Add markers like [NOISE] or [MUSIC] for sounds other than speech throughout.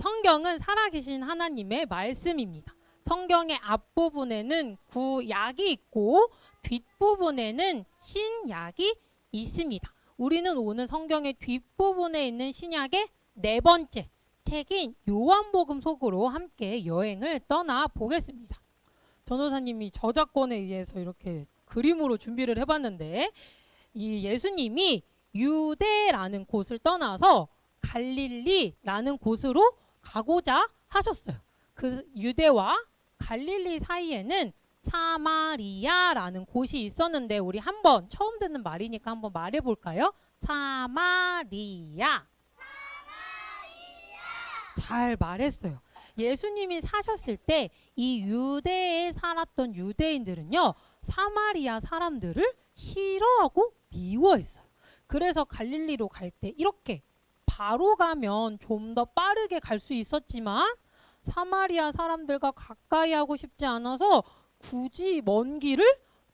성경은 살아계신 하나님의 말씀입니다. 성경의 앞부분에는 구약이 있고 뒷부분에는 신약이 있습니다. 우리는 오늘 성경의 뒷부분에 있는 신약의 네 번째 책인 요한복음 속으로 함께 여행을 떠나 보겠습니다. 변호사님이 저작권에 의해서 이렇게 그림으로 준비를 해봤는데 이 예수님이 유대라는 곳을 떠나서 갈릴리라는 곳으로 가고자 하셨어요. 그 유대와 갈릴리 사이에는 사마리아라는 곳이 있었는데 우리 한번 처음 듣는 말이니까 한번 말해 볼까요? 사마리아. 잘 말했어요. 예수님이 사셨을 때 이 유대에 살았던 유대인들은요 사마리아 사람들을 싫어하고 미워했어요. 그래서 갈릴리로 갈 때 이렇게 바로 가면 좀 더 빠르게 갈 수 있었지만 사마리아 사람들과 가까이 하고 싶지 않아서 굳이 먼 길을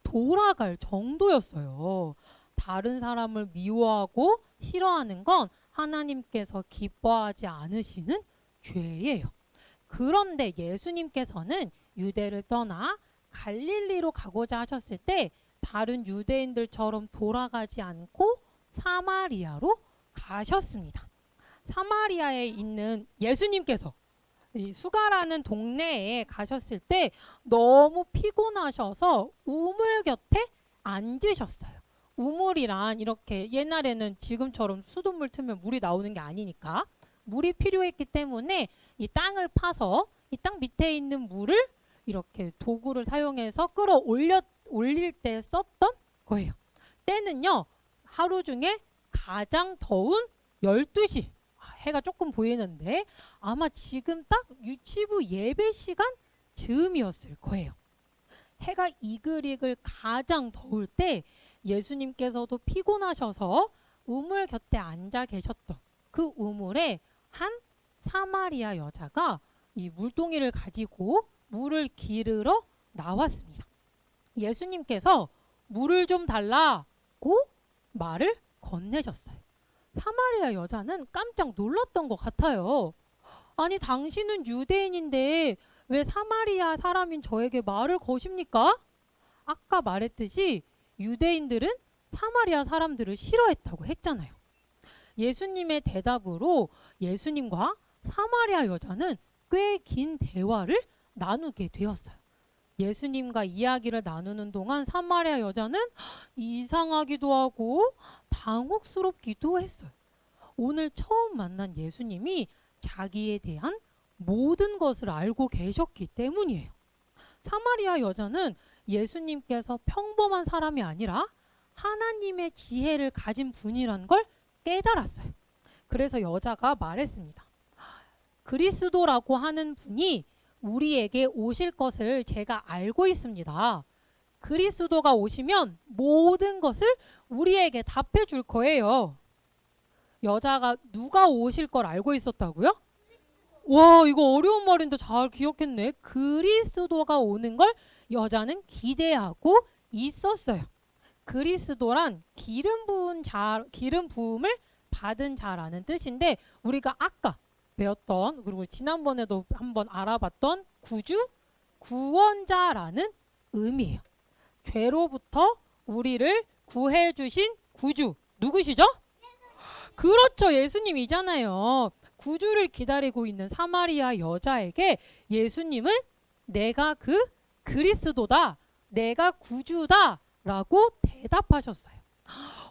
돌아갈 정도였어요. 다른 사람을 미워하고 싫어하는 건 하나님께서 기뻐하지 않으시는 죄예요. 그런데 예수님께서는 유대를 떠나 갈릴리로 가고자 하셨을 때 다른 유대인들처럼 돌아가지 않고 사마리아로 가셨습니다. 사마리아에 있는 예수님께서 이 수가라는 동네에 가셨을 때 너무 피곤하셔서 우물 곁에 앉으셨어요. 우물이란 이렇게 옛날에는 지금처럼 수돗물 틀면 물이 나오는 게 아니니까 물이 필요했기 때문에 이 땅을 파서 이 땅 밑에 있는 물을 이렇게 도구를 사용해서 끌어올려 올릴 때 썼던 거예요. 때는요 하루 중에 가장 더운 12시 아, 해가 조금 보이는데 아마 지금 딱 유치부 예배 시간 즈음이었을 거예요. 해가 이글이글 가장 더울 때 예수님께서도 피곤하셔서 우물 곁에 앉아 계셨던 그 우물에 한 사마리아 여자가 이 물동이를 가지고 물을 기르러 나왔습니다. 예수님께서 물을 좀 달라고 말을 건네셨어요. 사마리아 여자는 깜짝 놀랐던 것 같아요. 아니, 당신은 유대인인데 왜 사마리아 사람인 저에게 말을 거십니까? 아까 말했듯이 유대인들은 사마리아 사람들을 싫어했다고 했잖아요. 예수님의 대답으로 예수님과 사마리아 여자는 꽤 긴 대화를 나누게 되었어요. 예수님과 이야기를 나누는 동안 사마리아 여자는 [GASPS] 이상하기도 하고 당혹스럽기도 했어요. 오늘 처음 만난 예수님이 자기에 대한 모든 것을 알고 계셨기 때문이에요. 사마리아 여자는 예수님께서 평범한 사람이 아니라 하나님의 지혜를 가진 분이란 걸 깨달았어요. 그래서 여자가 말했습니다. 그리스도라고 하는 분이 우리에게 오실 것을 제가 알고 있습니다. 그리스도가 오시면 모든 것을 우리에게 답해 줄 거예요. 여자가 누가 오실 걸 알고 있었다고요? 와, 이거 어려운 말인데 잘 기억했네. 그리스도가 오는 걸 여자는 기대하고 있었어요. 그리스도란 기름 부은 자, 기름 부음을 받은 자라는 뜻인데 우리가 아까 배웠던 그리고 지난번에도 한번 알아봤던 구주 구원자라는 의미예요. 죄로부터 우리를 구해 주신 구주 누구시죠? 그렇죠. 예수님이잖아요. 구주를 기다리고 있는 사마리아 여자에게 예수님은 내가 그 그리스도다. 내가 구주다라고 대답하셨어요.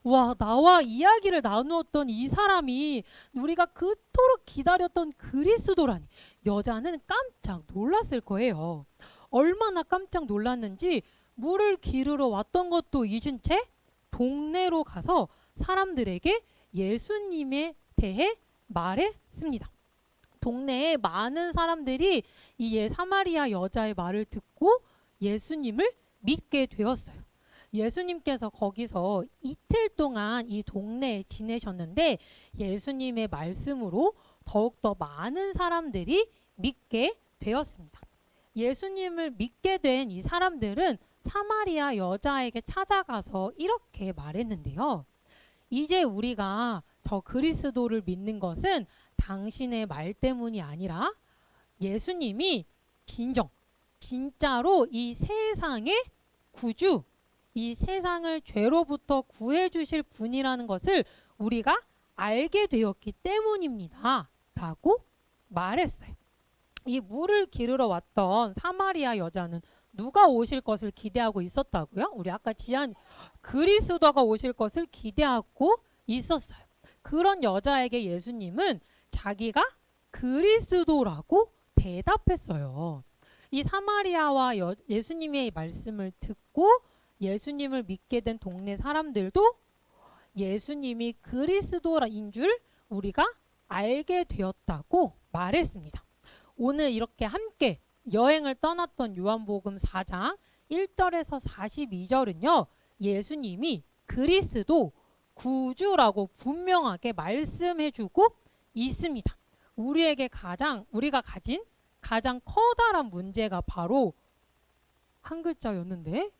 와, 나와 이야기를 나누었던 이 사람이 우리가 그토록 기다렸던 그리스도라니. 여자는 깜짝 놀랐을 거예요. 얼마나 깜짝 놀랐는지 물을 기르러 왔던 것도 잊은 채 동네로 가서 사람들에게 예수님에 대해 말했습니다. 동네에 많은 사람들이 이 예- 사마리아 여자의 말을 듣고 예수님을 믿게 되었어요. 예수님께서 거기서 이틀 동안 이 동네에 지내셨는데 예수님의 말씀으로 더욱더 많은 사람들이 믿게 되었습니다. 예수님을 믿게 된 이 사람들은 사마리아 여자에게 찾아가서 이렇게 말했는데요. 이제 우리가 더 그리스도를 믿는 것은 당신의 말 때문이 아니라 예수님이 진정 진짜로 이 세상의 구주 이 세상을 죄로부터 구해 주실 분이라는 것을 우리가 알게 되었기 때문입니다. 라고 말했어요. 이 물을 기르러 왔던 사마리아 여자는 누가 오실 것을 기대하고 있었다고요? 우리 아까 지한 그리스도가 오실 것을 기대하고 있었어요. 그런 여자에게 예수님은 자기가 그리스도라고 대답했어요. 이 사마리아와 여- 예수님의 말씀을 듣고 예수님을 믿게 된 동네 사람들도 예수님이 그리스도인 줄 우리가 알게 되었다고 말했습니다. 오늘 이렇게 함께 여행을 떠났던 요한복음 4장 1절에서 42절은요. 예수님이 그리스도 구주라고 분명하게 말씀해 주고 있습니다. 우리에게 가장 우리가 가진 가장 커다란 문제가 바로 한 글자였는데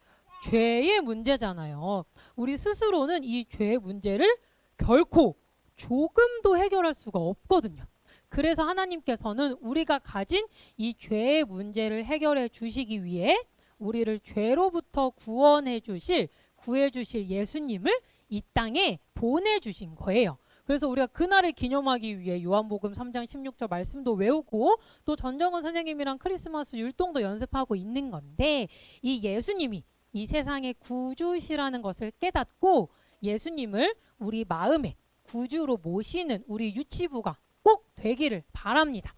죄의 문제잖아요. 우리 스스로는 이 죄의 문제를 결코 조금도 해결할 수가 없거든요. 그래서 하나님께서는 우리가 가진 이 죄의 문제를 해결해 주시기 위해 우리를 죄로부터 구원해 주실 구해 주실 예수님을 이 땅에 보내 주신 거예요. 그래서 우리가 그날을 기념하기 위해 요한복음 3장 16절 말씀도 외우고 또 전정은 선생님이랑 크리스마스 율동도 연습하고 있는 건데 이 예수님이 이 세상의 구주시라는 것을 깨닫고 예수님을 우리 마음에 구주로 모시는 우리 유치부가 꼭 되기를 바랍니다.